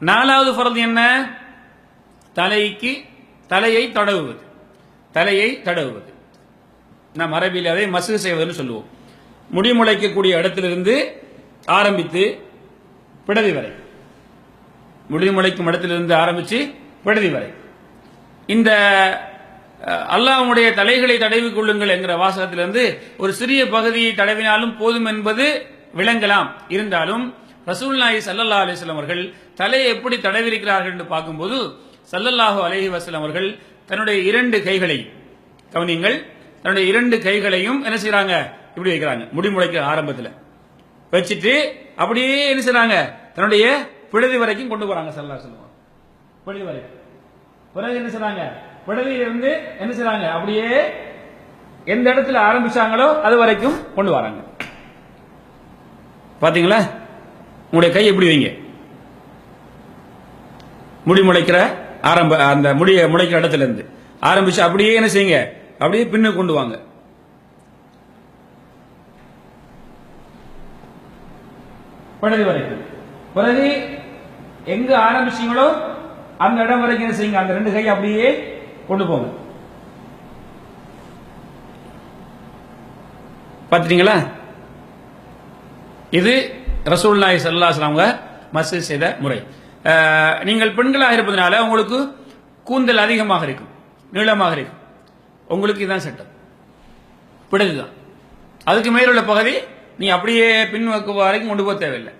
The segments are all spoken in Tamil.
நாலாவது ஃபரது என்ன? தலைக்கு தலையை தடவுவது. தலையை தடவுவது. நாம் அரபியில் அதை மசு செய்வதுன்னு சொல்லுவோம். முடி முளைக்கக்கூடிய இடத்திலிருந்து ஆரம்பித்து பிடதி வரை. முடிமுளைக்கும் இடத்திலிருந்து ஆரம்பித்து பிடதி வரை. இந்த அல்லாஹ்வுடைய தலைகளை தடவி கொள்ளுங்கள் என்கிற வாசகத்திலிருந்து ஒரு சிறிய பகுதியை தடவினாலும் போதும் என்பது விளங்கலாம். இருந்தாலும் ரசூலுல்லாஹி சல்லல்லா அலிஸ்லாம் அவர்கள் தலையை எப்படி தடவிருக்கிறார்கள் என்று பார்க்கும்போது சல்லல்லாஹு அலஹி வசலம் அவர்கள் தன்னுடைய இரண்டு கைகளை கவனியங்கள் தன்னுடைய இரண்டு கைகளையும் என்ன செய்யறாங்க இப்படி வைக்கிறாங்க. முடிமுளைக்கிற ஆரம்பத்தில். வச்சுட்டு அப்படியே என்ன செய்யறாங்க தன்னுடைய பிழதி வரைக்கும் கொண்டு போறாங்க சல்லா அலைஹி பிழதி வரைக்கும். பிறகு என்ன செய்யறாங்க பிடதியில இருந்து என்ன செய்யறாங்க அப்படியே எந்த இடத்துல ஆரம்பிச்சாங்களோ அது வரைக்கும் கொண்டு வராங்க. பாத்தீங்களா? உங்களுடைய கை எப்படி வைங்க? முடி முளைக்கிற ஆரம்ப அந்த முடிய முளைக்கிற இடத்துல இருந்து ஆரம்பிச்சு அப்படியே என்ன செய்யுங்க? அப்படியே பின்னு கொண்டு வாங்க. பிறகு வரைக்கும் பிறகு எங்க ஆரம்பிச்சீங்களோ அந்த இடம் வரைக்கும் என்ன செய்யுங்க? அந்த ரெண்டு கை அப்படியே கொண்டு போங்க. பார்த்துட்டீங்களா? இது ரசூல்லாய் சல்லாஸ் அவங்க மசூத் செய்த முறை. அஹ், நீங்கள் பெண்களாக இருப்பதனால உங்களுக்கு கூந்தல் அதிகமாக இருக்கும் நீளமாக இருக்கும். உங்களுக்கு இதுதான் சட்டம். பிடிதுதான் அதுக்கு மேலுள்ள பகுதி நீ அப்படியே பின் வரைக்கும் கொண்டு போக தேவையில்லை.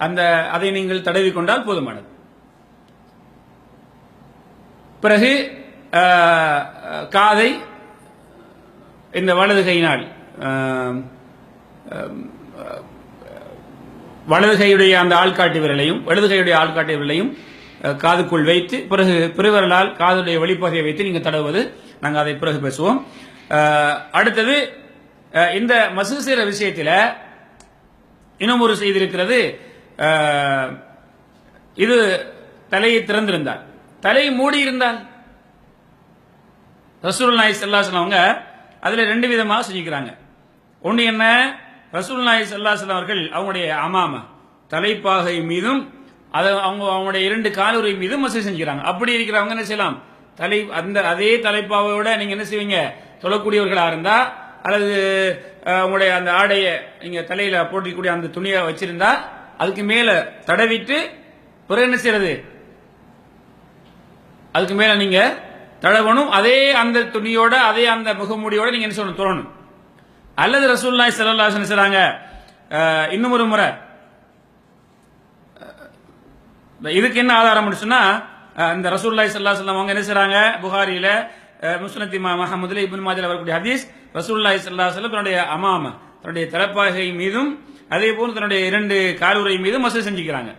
அந்த அதை நீங்கள் தடவி கொண்டால் போதுமானது. பிறகு காதை இந்த வலது கையினால் நாள் வலது கையுடைய அந்த ஆள்காட்டி விரலையும் வலது கையுடைய ஆள்காட்டி விரலையும் அஹ், காதுக்குள் வைத்து பிறகு பிறவர்களால் காதுடைய வெளிப்பகுதியை வைத்து நீங்கள் தடவுவது நாங்கள் அதை பிறகு பேசுவோம். அடுத்தது அஹ், இந்த மசூ செய்கிற விஷயத்தில் இன்னும் ஒரு செய்தி இருக்கிறது. இது தலையை திறந்திருந்தால். தலை மூடி இருந்தால். ரசூல் நாய் செல்லாசன் அவங்க அதுல ரெண்டு விதமாக செஞ்சுக்கிறாங்க. ஒன்று என்ன? ரசூல் நாய் சல்லாஸ்லாம் அவர்கள் அவங்களுடைய அமாம தலைப்பாகை மீதும் அதை அவங்க அவங்களுடைய இரண்டு காலுறை மீதும் மசூல் செஞ்சுக்கிறாங்க. அப்படி இருக்கிறவங்க என்ன செய்யலாம்? தலை அந்த அதே தலைப்பாவோட நீங்க என்ன செய்வீங்க? தொழக்கூடியவர்களா இருந்தா அல்லது உங்களுடைய அந்த ஆடையை நீங்க தலையில போட்டிக்கூடிய அந்த துணியை வச்சிருந்தா அதுக்கு மேல தடவிட்டு பிறகு என்ன செய்யறது? அதுக்கு மேல நீங்க தடவணும். அதே அந்த துணியோட அதே அந்த முகமூடியோட நீங்க என்ன சொல்லணும் தொடணும் அல்லது ரசூல்லாய் ஸல்லல்லாஹு அலைஹி செய்றாங்க இன்னும் ஒரு முறை. இதுக்கு என்ன ஆதாரம் சொன்னா இந்த ரசூல்லாய் ஸல்லல்லாஹு அலைஹி அவங்க என்ன செய்றாங்க புகாரியில முஸ்லத்தி முஸ்னத் இமாம் மாதில் இப்னு வரக்கூடிய ஹதீஸ் ரசூல்லாய் ஸல்லல்லாஹு அலைஹி தன்னுடைய அமாம தன்னுடைய தலைப்பாகை மீதும் அதே போல் தன்னுடைய இரண்டு காலுரை மீதும் மசூல் செஞ்சுக்கிறாங்க.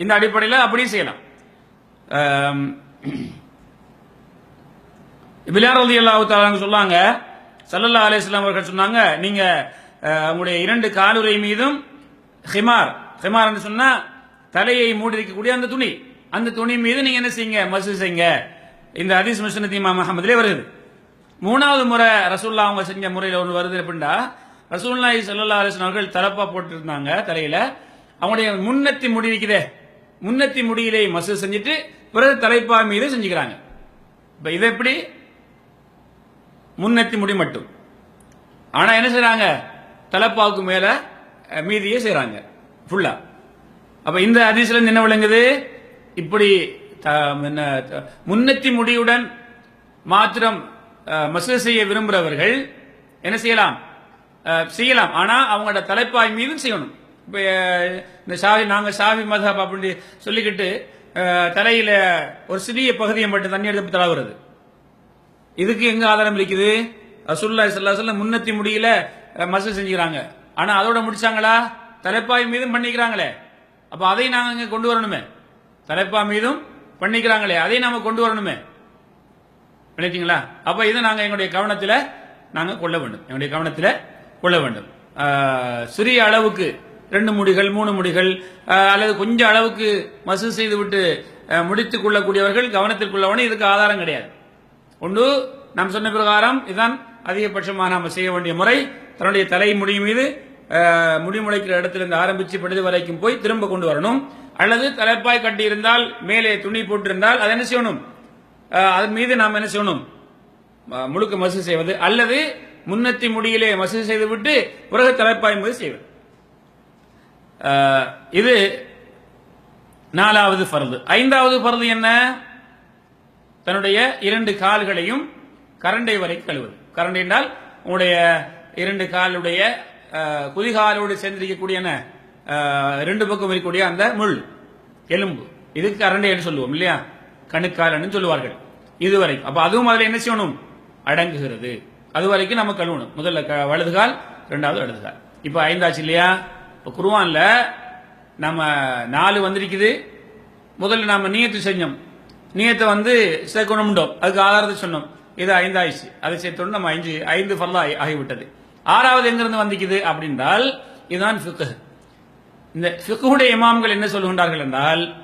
இந்த அடிப்படையில் அப்படியும் செய்யலாம். அஹ், பிலார் ரதி அல்லாஹு சொன்னாங்க சல்லல்லா அலிஸ்லாம் அவர்கள் சொன்னாங்க நீங்க உங்களுடைய இரண்டு காலுரை மீதும் ஹிமார் ஹிமார்னு சொன்னா தலையை மூடி இருக்கக்கூடிய அந்த துணி. அந்த துணி மீது நீங்க என்ன செய்யுங்க? மசூ செய்யுங்க. இந்த ஹதீஸ் முஸ்னத் இமாம் அஹமதுலே வருது மூணாவது முறை ரசூல்லா அவங்க செஞ்ச முறையில் ஒன்று வருது அப்படின்னா ரசூல்லா சல்லா அலிஸ்லாம் அவர்கள் தலப்பா போட்டுருந்தாங்க தலையில. அவங்களுடைய முன்னத்தி முடி இருக்குதே முன்னத்தி முடியிலே மசூ செஞ்சுட்டு பிறகு தலைப்பா மீது செஞ்சுக்கிறாங்க. இப்ப இது எப்படி? முன்னெத்தி முடி மட்டும். ஆனா என்ன செய்கிறாங்க தலப்பாவுக்கு மேல மீதியே செய்கிறாங்க ஃபுல்லா அப்ப இந்த ஹதீஸ்ல என்ன விளங்குது? இப்படி த- என்ன, முன்னெத்தி முடியுடன் மாத்திரம் அஹ், மசூல் செய்ய விரும்புகிறவர்கள் என்ன செய்யலாம்? செய்யலாம். ஆனா அவங்களோட தலைப்பாய் மீதும் செய்யணும். இப்போ இந்த சாவி நாங்கள் சாவி மதப் அப்படின்னு சொல்லிக்கிட்டு தலையில் தலையில ஒரு சிறிய பகுதியை மட்டும் தண்ணி எடுத்து தடவுறது. இதுக்கு எங்க ஆதாரம் இருக்குது ரசூல்லா ஸல்லல்லாஹு சொல்ல முன்னத்தி முடியல மசூல் செஞ்சுக்கிறாங்க. ஆனா அதோட முடிச்சாங்களா? தலைப்பாய் மீதும் பண்ணிக்கிறாங்களே. அப்ப அதை நாங்க இங்க கொண்டு வரணுமே. தலைப்பா மீதும் பண்ணிக்கிறாங்களே. அதை நாம கொண்டு வரணுமே. நினைச்சீங்களா அப்ப இதை நாங்க எங்களுடைய கவனத்துல நாங்க கொள்ள வேண்டும். எங்களுடைய கவனத்துல கொள்ள வேண்டும். சிறிய அளவுக்கு ரெண்டு முடிகள் மூணு முடிகள் அல்லது கொஞ்சம் அளவுக்கு மசூல் செய்து விட்டு முடித்துக் கொள்ளக்கூடியவர்கள் கவனத்தில் கொள்ளவனே இதுக்கு ஆதாரம் கிடையாது. ஒன்று நாம் சொன்ன பிரகாரம் இதுதான் அதிகபட்சமாக நாம் செய்ய வேண்டிய முறை. தன்னுடைய தலை முடி மீது முடிமுளைக்கிற முடி முளைக்கிற இடத்திலிருந்து ஆரம்பித்து படுது வரைக்கும் போய் திரும்ப கொண்டு வரணும். அல்லது தலைப்பாய் கட்டி இருந்தால் மேலே துணி போட்டிருந்தால் அதை என்ன செய்யணும்? அதன் மீது நாம் என்ன செய்யணும்? முழுக்க மசூ செய்வது. அல்லது முன்னத்தி முடியிலே மசூ செய்துவிட்டு பிறகு தலைப்பாய் மீது செய்வது. இது நாலாவது பருது ஐந்தாவது பருது என்ன? தன்னுடைய இரண்டு கால்களையும் கரண்டை வரை கழுவுது. கரண்டை என்றால் உங்களுடைய இரண்டு காலுடைய குதிகாலோடு சேர்ந்திருக்கக்கூடிய ரெண்டு பக்கம் இருக்கக்கூடிய அந்த முள் எலும்பு. இது கரண்டை என்று சொல்லுவோம் இல்லையா? கணுக்காலன்னு சொல்லுவார்கள். இதுவரை. அப்ப அதுவும் அதில் என்ன செய்யணும்? அடங்குகிறது. அது வரைக்கும் நம்ம கழுவணும். முதல்ல க- வலது கால் ரெண்டாவது இடது இப்போ இப்ப ஐந்தாச்சு இல்லையா? இப்ப குருவான்ல நம்ம நாலு வந்திருக்குது. முதல்ல நாம நியத்து செஞ்சோம். நீயத்தை வந்து சேர்க்கணும்ண்டோம் அதுக்கு ஆதாரத்தை சொன்னோம். இது ஐந்தாயிடுச்சு. அதை சேர்த்தோம் நம்ம ஐந்து ஐந்து ஃபர்லா ஆகி- ஆகிவிட்டது. ஆறாவது எங்கிருந்து வந்திக்குது அப்படின்றால் இதுதான் ஃபிக்கு இந்த ஃபிக்குடைய இமாம்கள் என்ன சொல்லுகின்றார்கள் என்றால்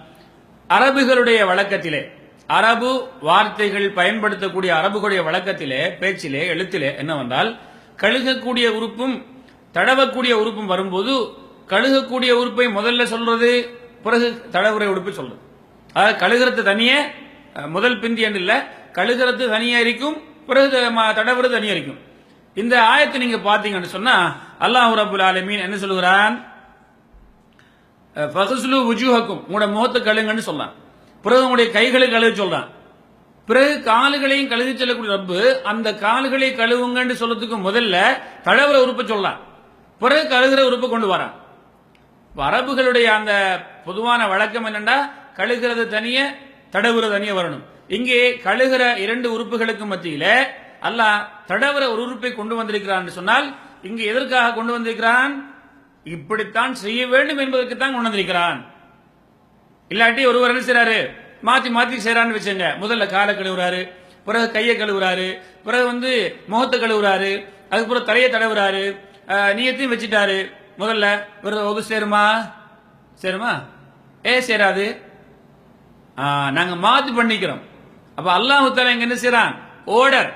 அரபுகளுடைய வழக்கத்திலே அரபு வார்த்தைகள் பயன்படுத்தக்கூடிய அரபுகளுடைய வழக்கத்திலே பேச்சிலே எழுத்திலே என்னவென்றால் கழுகக்கூடிய உறுப்பும் தடவக்கூடிய உறுப்பும் வரும்போது கழுகக்கூடிய உறுப்பை முதல்ல சொல்றது பிறகு தடவுரை உறுப்பு சொல்றது. அதாவது கழுகிறது தனியே முதல் பிந்தி என்று இல்ல. கழுகிறது தனியா இருக்கும் பிறகு தடவுறது தனியா இருக்கும். இந்த ஆயத்தை நீங்க பாத்தீங்கன்னு சொன்னா அல்லாஹ் ரபுல் ஆலமீன் என்ன சொல்லுகிறான்? ஃபகஸ்லு உஜூஹக்கும் உங்களோட முகத்தை கழுங்கன்னு சொல்லலாம் பிறகு உங்களுடைய கைகளை கழுவி சொல்றான். பிறகு கால்களையும் கழுவி செல்லக்கூடிய ரப்பு அந்த கால்களை கழுவுங்கன்னு சொல்றதுக்கு முதல்ல தடவுற உறுப்பை சொல்லலாம் பிறகு கழுகுற உறுப்பை கொண்டு வரான். அரபுகளுடைய அந்த பொதுவான வழக்கம் என்னென்னா கழுகிறது தனியே தடவுற தனியாக வரணும் இங்கே கழுகிற இரண்டு உறுப்புகளுக்கு மத்தியில அல்லாஹ் தடவுற ஒரு உறுப்பை கொண்டு வந்திருக்கிறான் சொன்னால் இங்கு எதற்காக கொண்டு வந்திருக்கிறான்? இப்படித்தான் செய்ய வேண்டும் என்பதற்கு தான் கொண்டு வந்திருக்கிறான். இல்லாட்டி ஒருவர் என்ன செய்யறாரு மாத்தி மாத்தி செய்யறான்னு வச்சுங்க முதல்ல காலை கழுவுறாரு பிறகு கையை கழுவுறாரு பிறகு வந்து முகத்தை கழுவுறாரு அதுக்கப்புறம் தலையை தடவுறாரு நீயத்தையும் வச்சுட்டாரு. முதல்ல ஒரு சேருமா? சேருமா? ஏ சேராது? நாங்க மாத்து பண்ணிக்கிறோம். அப்ப அல்லாஹு தாலா இங்க என்ன செய்யறான் ஓர்டர்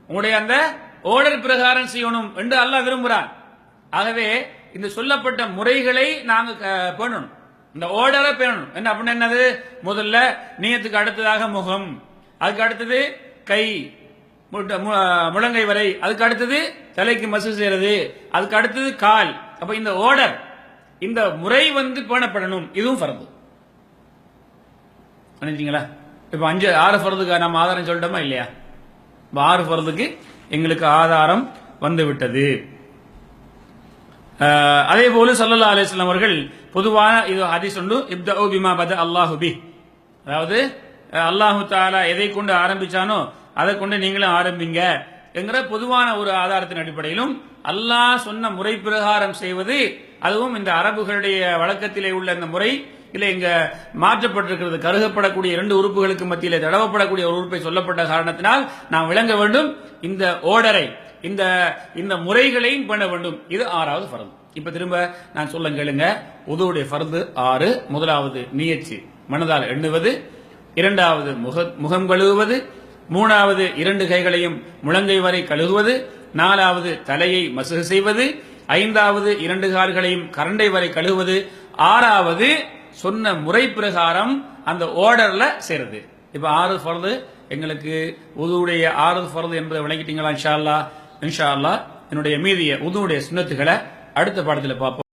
உங்களுடைய அந்த ஓர்டர் பிரகாரம் செய்யணும் என்று அல்லாஹ் விரும்புறான். ஆகவே இந்த சொல்லப்பட்ட முறைகளை நாங்க க- பேணணும். இந்த ஓர்டரை பேணணும். என்ன அப்படின்னு என்னது? முதல்ல நீயத்துக்கு அடுத்ததாக முகம். அதுக்கு அடுத்தது கை. முழங்கை வரை. அதுக்கு அடுத்தது தலைக்கு மசு செய்யறது. அதுக்கு அடுத்தது கால். அப்ப இந்த ஓர்டர் இந்த முறை வந்து பேணப்படணும். இதுவும் ஃபர்து நினைச்சீங்களா இப்போ அஞ்சு ஆறு ஃபரதுக்கு நம்ம ஆதாரம் சொல்லிட்டோமா இல்லையா? இப்போ ஆறு ஃபரதுக்கு எங்களுக்கு ஆதாரம் வந்து விட்டது அதே போல சல்லல்லா அலிஸ்லாம் அவர்கள் பொதுவான இது ஹதீஸ் உண்டு இப்தஉ பிமா பத அல்லாஹு பி. அதாவது அல்லாஹு தாலா எதை கொண்டு ஆரம்பிச்சானோ அதை கொண்டு நீங்களும் ஆரம்பிங்க என்கிற பொதுவான ஒரு ஆதாரத்தின் அடிப்படையிலும் அல்லாஹ் சொன்ன முறை பிரகாரம் செய்வது அதுவும் இந்த அரபுகளுடைய வழக்கத்திலே உள்ள இந்த முறை இல்லை இங்க மாற்றப்பட்டிருக்கிறது கருகப்படக்கூடிய இரண்டு உறுப்புகளுக்கு மத்தியிலே தடவப்படக்கூடிய ஒரு உறுப்பை சொல்லப்பட்ட காரணத்தினால் நாம் விளங்க வேண்டும். இந்த ஓடரை இந்த இந்த முறைகளையும் பண்ண வேண்டும். இது ஆறாவது ஃபர்து. இப்ப திரும்ப நான் சொல்ல கேளுங்க. உதவுடைய ஃபர்து ஆறு முதலாவது நியச்சு மனதால் எண்ணுவது இரண்டாவது முக முகம் கழுவுவது மூணாவது இரண்டு கைகளையும் முழங்கை வரை கழுகுவது நாலாவது தலையை மசுகு செய்வது ஐந்தாவது இரண்டு கால்களையும் கரண்டை வரை கழுவுவது. ஆறாவது சொன்ன முறை பிரகாரம் அந்த ஓர்டர்ல செய்யறது இப்ப ஆறு ஃபரது எங்களுக்கு உதுவுடைய ஆறு ஃபரது என்பதை விளங்கிட்டீங்களா இன்ஷா அல்லாஹ்? இன்ஷா அல்லாஹ் என்னுடைய மீதிய உதுவுடைய சின்னத்துகளை அடுத்த பாடத்தில் பார்ப்போம்.